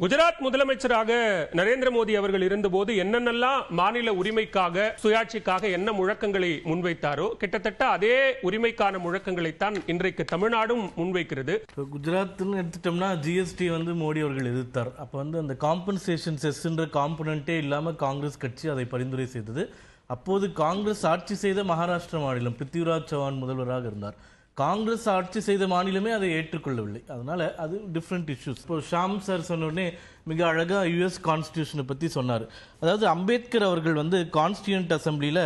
குஜராத் முதலமைச்சராக நரேந்திர மோடி அவர்கள் இருந்தபோது என்னென்னலாம் மாநில உரிமைக்காக சுயாட்சிக்காக என்ன முழக்கங்களை முன்வைத்தாரோ கிட்டத்தட்ட அதே உரிமைக்கான முழக்கங்களைத்தான் இன்றைக்கு தமிழ்நாடும் முன்வைக்கிறது. குஜராத்னு எடுத்துட்டோம்னா ஜிஎஸ்டி வந்து மோடி அவர்கள் எதிர்த்தார். அப்போ வந்து அந்த காம்பன்சேஷன் செஸ்ன்ற காம்பனண்ட்டே இல்லாமல் காங்கிரஸ் கட்சி அதை பரிந்துரை செய்தது. அப்போது காங்கிரஸ் ஆட்சி செய்த மகாராஷ்டிர மாநிலம் பிருத்திவிராஜ் சவான் முதல்வராக இருந்தார். காங்கிரஸ் ஆட்சி செய்த மாநிலமே அதை ஏற்றுக்கொள்ளவில்லை. அதனால அது டிஃப்ரெண்ட் இஷ்யூஸ் இப்போ ஷாம் சார் சொன்னோடனே மிக அழகாக யுஎஸ் கான்ஸ்டியூஷனை பற்றி சொன்னார். அதாவது அம்பேத்கர் அவர்கள் வந்து கான்ஸ்டியூண்ட் அசம்பிளியில்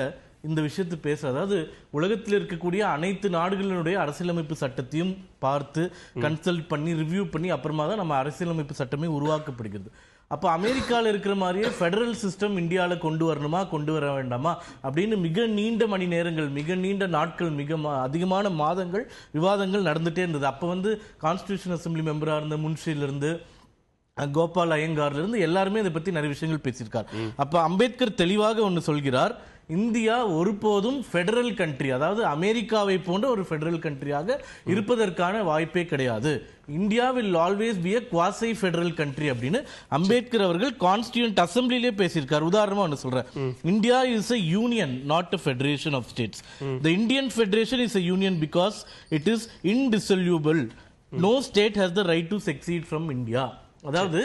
இந்த விஷயத்தை பேச அதாவது உலகத்தில் இருக்கக்கூடிய அனைத்து நாடுகளினுடைய அரசியலமைப்பு சட்டத்தையும் பார்த்து கன்சல்ட் பண்ணி ரிவ்யூ பண்ணி அப்புறமா தான் நம்ம அரசியலமைப்பு சட்டமே உருவாக்கப்படுகிறது. அப்போ அமெரிக்காவில் இருக்கிற மாதிரியே ஃபெடரல் சிஸ்டம் இந்தியாவில் கொண்டு வரணுமா கொண்டு வர வேண்டாமா? அப்படின்னு மிக நீண்ட மணி நேரங்கள் மிக நீண்ட நாட்கள் மிக அதிகமான மாதங்கள் விவாதங்கள் நடந்துட்டே இருந்தது. அப்போ வந்து கான்ஸ்டியூஷன் அசம்பிளி மெம்பராக இருந்த முன்ஷியிலிருந்து அஹ் கோபால் ஐயங்கார்ல இருந்து எல்லாருமே இதை பத்தி நிறைய விஷயங்கள் பேசியிருக்கார். அப்ப அம்பேத்கர் தெளிவாக ஒன்று சொல்கிறார். இந்தியா ஒருபோதும் ஃபெடரல் கண்ட்ரி அதாவது அமெரிக்காவை போன்ற ஒரு ஃபெடரல் கண்ட்ரியாக இருப்பதற்கான வாய்ப்பே கிடையாது. India will always be a quasi federal country அப்படின்னு அம்பேத்கர் அவர்கள் கான்ஸ்டியூண்ட் அசம்பிளிலே பேசியிருக்கார். உதாரணமா ஒன்று சொல்றேன். India is a union not a federation of states the Indian federation is a union because it is indissoluble no state has the right to secede from India அதாவது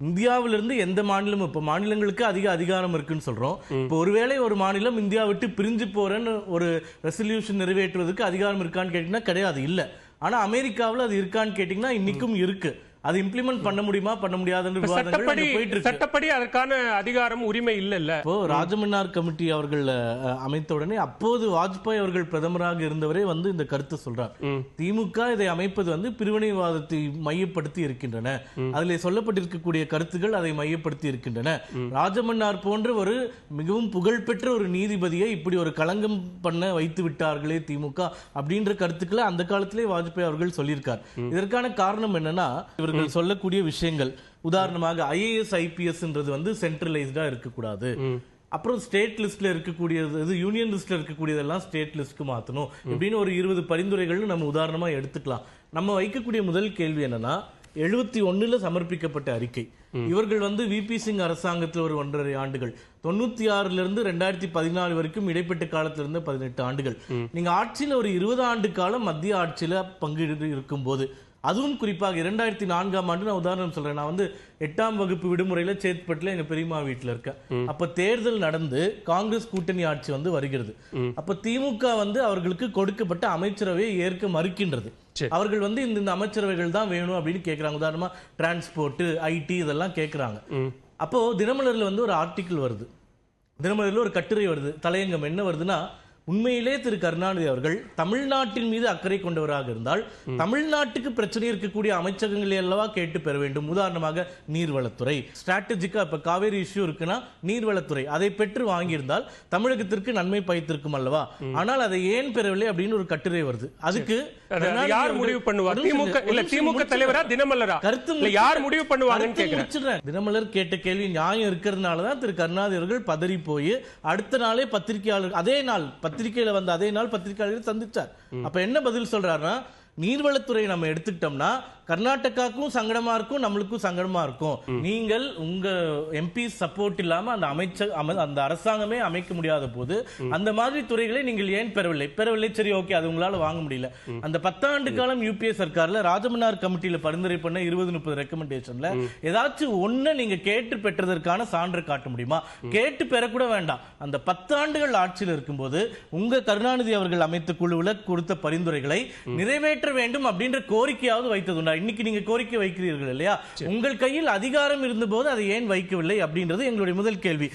இந்தியாவிலிருந்து எந்த மாநிலமும் இப்போ மாநிலங்களுக்கு அதிக அதிகாரம் இருக்குன்னு சொல்றோம். இப்போ ஒருவேளை ஒரு மாநிலம் இந்தியா விட்டு பிரிஞ்சு போறேன்னு ஒரு ரெசல்யூஷன் நிறைவேற்றுவதற்கு அதிகாரம் இருக்கான்னு கேட்டீங்கன்னா கிடையாது இல்ல. ஆனா அமெரிக்காவில் அது இருக்கான்னு கேட்டீங்கன்னா இன்னைக்கும் இருக்கு. அது இம்ப்ளிமெண்ட் பண்ண முடியுமா பண்ண விவாதங்கள் சட்டப்படி சட்டப்படி அதற்கான அதிகாரம் உரிமை இல்ல இல்ல இப்போ ராஜமன்னார் கமிட்டி அவர்கள் அமைத்த உடனே அப்போது வாஜ்பாய் அவர்கள் பிரதமராக இருந்தவரே வந்து இந்த கருத்தை சொல்றார். திமுக இதை அமைப்பது வந்து பிரிவினைவாதத்தை மையப்படுத்தி இருக்கின்றன. அதில் சொல்லப்பட்டிருக்கக்கூடிய கருத்துக்கள் அதை மையப்படுத்தி இருக்கின்றன. ராஜமன்னார் போன்ற ஒரு மிகவும் புகழ்பெற்ற ஒரு நீதிபதியை இப்படி ஒரு களங்கம் பண்ண வைத்து விட்டார்களே திமுக அப்படின்ற கருத்துக்களை அந்த காலத்திலே வாஜ்பாய் அவர்கள் சொல்லியிருக்கார். இதற்கான காரணம் என்னன்னா இவர்கள் சொல்லக்கூடிய விஷயங்கள். உதாரணமாக ஐஏஎஸ் ஐபிஎஸ்ன்றது வந்து சென்ட்ரலைஸ்டா இருக்கக்கூடாது. அப்புறம் ஸ்டேட் லிஸ்ட்ல இருக்கக்கூடியது இது யூனியன் லிஸ்ட்ல இருக்கக்கூடியதெல்லாம் ஸ்டேட் லிஸ்ட்க்கு மாத்தணும். இப்படின்னு ஒரு இருபது பரிந்துரைகள்னு நம்ம உதாரணமா எடுத்துக்கலாம். நம்ம வைக்கக்கூடிய முதல் கேள்வி என்னன்னா எழுபத்தி ஒண்ணுல சமர்ப்பிக்கப்பட்ட அறிக்கை. இவர்கள் வந்து விபி சிங் அரசாங்கத்தில் ஒரு ஒன்றரை ஆண்டுகள். தொண்ணூத்தி ஆறுல இருந்து ரெண்டாயிரத்தி பதினாலு வரைக்கும் இடைப்பட்ட காலத்துல இருந்து பதினெட்டு ஆண்டுகள். நீங்க ஆட்சியில ஒரு இருபது ஆண்டு காலம் மத்திய ஆட்சியில பங்கு இருக்கும்போது அதுவும் குறிப்பாக இரண்டாயிரத்தி நான்காம் ஆண்டு நான் உதாரணம் சொல்றேன். நான் வந்து எட்டாம் வகுப்பு விடுமுறையில சேத்பட்டுல எங்க பெரியம்மா வீட்டுல இருக்கேன். அப்ப தேர்தல் நடந்து காங்கிரஸ் கூட்டணி ஆட்சி வந்து வருகிறது. அப்ப திமுக வந்து அவர்களுக்கு கொடுக்கப்பட்ட அமைச்சரவையை ஏற்க மறுக்கின்றது. அவர்கள் வந்து இந்த இந்த அமைச்சரவைகள் தான் வேணும் அப்படின்னு கேக்குறாங்க. உதாரணமா டிரான்ஸ்போர்ட் ஐடி இதெல்லாம் கேக்குறாங்க. அப்போ தினமலர்ல வந்து ஒரு ஆர்டிக்கிள் வருது. தினமலரில் ஒரு கட்டுரை வருது. தலையங்கம் என்ன வருதுன்னா உண்மையிலே திரு கருணாநிதி அவர்கள் தமிழ்நாட்டின் மீது அக்கறை கொண்டவராக இருந்தால் தமிழ்நாட்டுக்கு பிரச்சனை இருக்கக்கூடிய அமைச்சகங்களை அல்லவா கேட்டு பெற வேண்டும். உதாரணமாக நீர்வளத்துறை. ஸ்ட்ராட்டஜிக்கா இப்ப காவேரி இஷ்யூ இருக்குன்னா நீர்வளத்துறை. அதை பெற்று வாங்கியிருந்தால் தமிழகத்திற்கு நன்மை பயத்திருக்கும் அல்லவா? ஆனால் அதை ஏன் பெறவில்லை அப்படின்னு ஒரு கட்டுரை வருது. அதுக்கு யார் முடிவு பண்ணுவா ஒரு நிமிஷம் திமுக இல்ல திமுக. தலைவரா தினமலரா? கருத்து யார். முடிவு பண்ணுவாங்கன்னு கேக்குறேன். தினமலர் கேட்ட கேள்வி நியாயம் இருக்கிறதுனால தான் திரு கருணாநிதி அவர்கள் பதறி போய் அடுத்த நாளே பத்திரிகையாளர் அதே நாள் பத்திரிகையில வந்த அதே நாள் பத்திரிகையாளர்கள் சந்திச்சார் அப்ப என்ன பதில் சொல்றாருன்னா நீர்வளத்துறை நம்ம எடுத்துக்கிட்டோம்னா கர்நாடகாவுக்கும் சங்கடமா இருக்கும் நம்மளுக்கும் சங்கடமா இருக்கும் நீங்கள் உங்க எம்பி சப்போர்ட் இல்லாம அந்த அமைச்சர் அம- அந்த அரசாங்கமே அமைக்க முடியாத போது அந்த மாதிரி துறைகளை நீங்கள் ஏன் பெறவில்லை? பெறவில்லை சரி ஓகே அது உங்களால வாங்க முடியல. அந்த பத்தாண்டு காலம் யூபிஏ சர்க்கார்ல ராஜமன்னார் கமிட்டியில பரிந்துரை பண்ண இருபது முப்பது ரெக்கமெண்டேஷன்ல ஏதாச்சும் ஒண்ணு நீங்க கேட்டு பெற்றதற்கான சான்று காட்ட முடியுமா? கேட்டு பெறக்கூட வேண்டாம். அந்த பத்தாண்டுகள் ஆட்சியில் இருக்கும்போது உங்க கருணாநிதி அவர்கள் அமைத்த குழுவுல கொடுத்த பரிந்துரைகளை நிறைவேற்ற வேண்டும் அப்படின்ற கோரிக்கையாவது வைத்ததுண்டா? இன்னைக்கு நீங்க கோரிக்கை வைக்கிறீர்கள் இல்லையா? உங்கள் கையில் அதிகாரம் இருந்தபோது அதை ஏன் வைக்கவில்லை அப்படின்றது எங்களுடைய முதல் கேள்வி.